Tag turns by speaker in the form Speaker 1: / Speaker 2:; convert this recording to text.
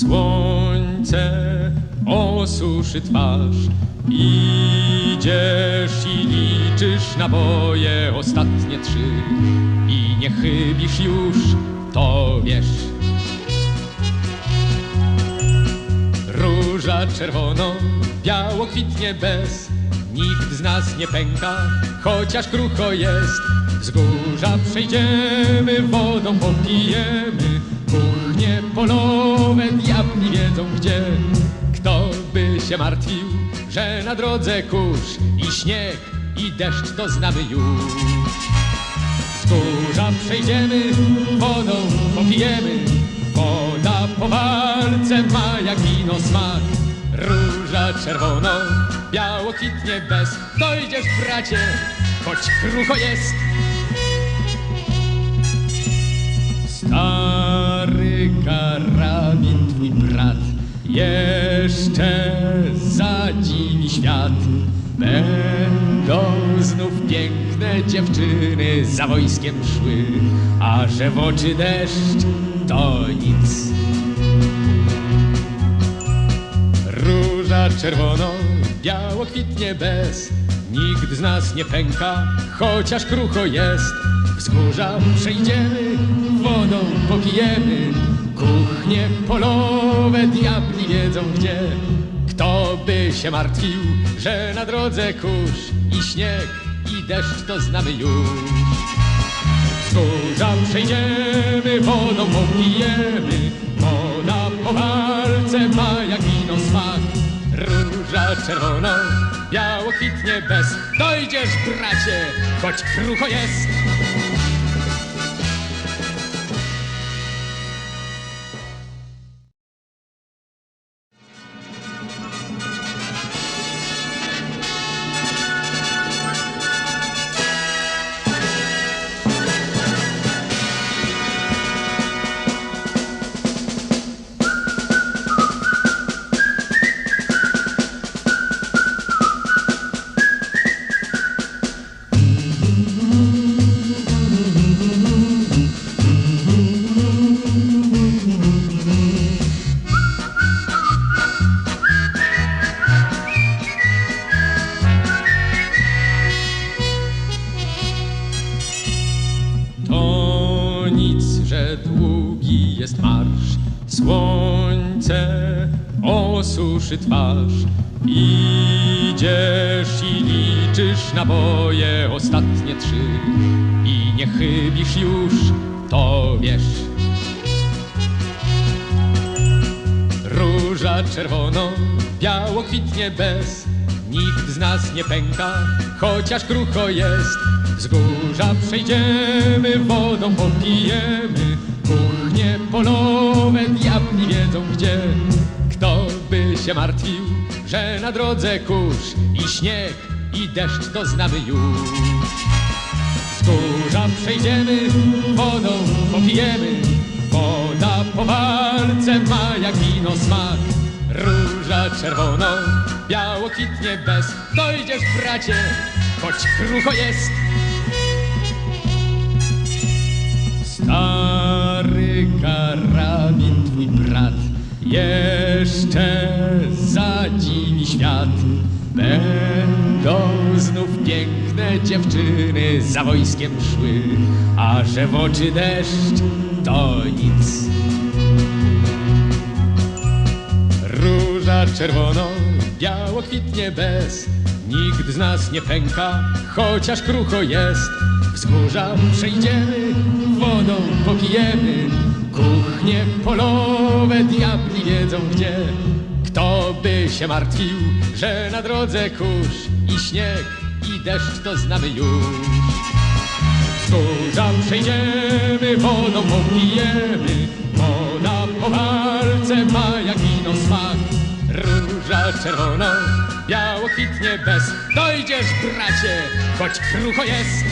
Speaker 1: Słońce osuszy twarz. Idziesz i liczysz naboje ostatnie trzy. I nie chybisz już, to wiesz. Róża czerwono, biało kwitnie bez Nikt z nas nie pęka, chociaż krucho jest Wzgórza przejdziemy, wodą popijemy Kuchnie polowe, diabli wiedzą gdzie Kto by się martwił, że na drodze kurz I śnieg, i deszcz to znamy już Wzgórza przejdziemy, wodą popijemy. Woda po walce ma jak wino smak. Róża czerwono, biało kwitnie bez. Dojdziesz, bracie, choć krucho jest. Jeszcze zadziwi świat. Będą znów piękne dziewczyny za wojskiem szły, a że w oczy deszcz to nic. Róża czerwono, biało kwitnie bez Nikt z nas nie pęka, chociaż krucho jest Wzgórza przejdziemy, wodą popijemy Kuchnie polowe, diabli wiedzą gdzie. Kto by się martwił, że na drodze kurz I śnieg, i deszcz to znamy już. Wzgórza przejdziemy, wodą popijemy Woda po walce ma jak wino smak. Róża czerwona, biało kwitnie bez. Dojdziesz, bracie, choć krucho jest że długi jest marsz. Słońce osuszy twarz. Idziesz i liczysz naboje ostatnie trzy. I nie chybisz już, to wiesz. Róża czerwono, biało kwitnie bez Nikt z nas nie pęka, chociaż krucho jest Wzgórza przejdziemy, wodą popijemy. Kuchnie polowe, diabli wiedzą gdzie Kto by się martwił, że na drodze kurz I śnieg, i deszcz to znamy już. Wzgórza przejdziemy, wodą popijemy. Woda po walce ma jak wino smak. Róża czerwono, biało kwitnie bez. Dojdziesz, bracie, choć krucho jest Stary karabin twój brat jeszcze zadziwi świat. Będą znów piękne dziewczyny za wojskiem szły, a że w oczy deszcz to nic. Róża czerwono, biało kwitnie bez Nikt z nas nie pęka, chociaż krucho jest Wzgórza przejdziemy, wodą popijemy. Kuchnie polowe, diabli wiedzą gdzie. Kto by się martwił, że na drodze kurz I śnieg, i deszcz to znamy już. Wzgórza przejdziemy, wodą popijemy. Woda po walce ma jak wino smak. Róża czerwona, biało kwitnie bez. Dojdziesz, bracie, choć krucho jest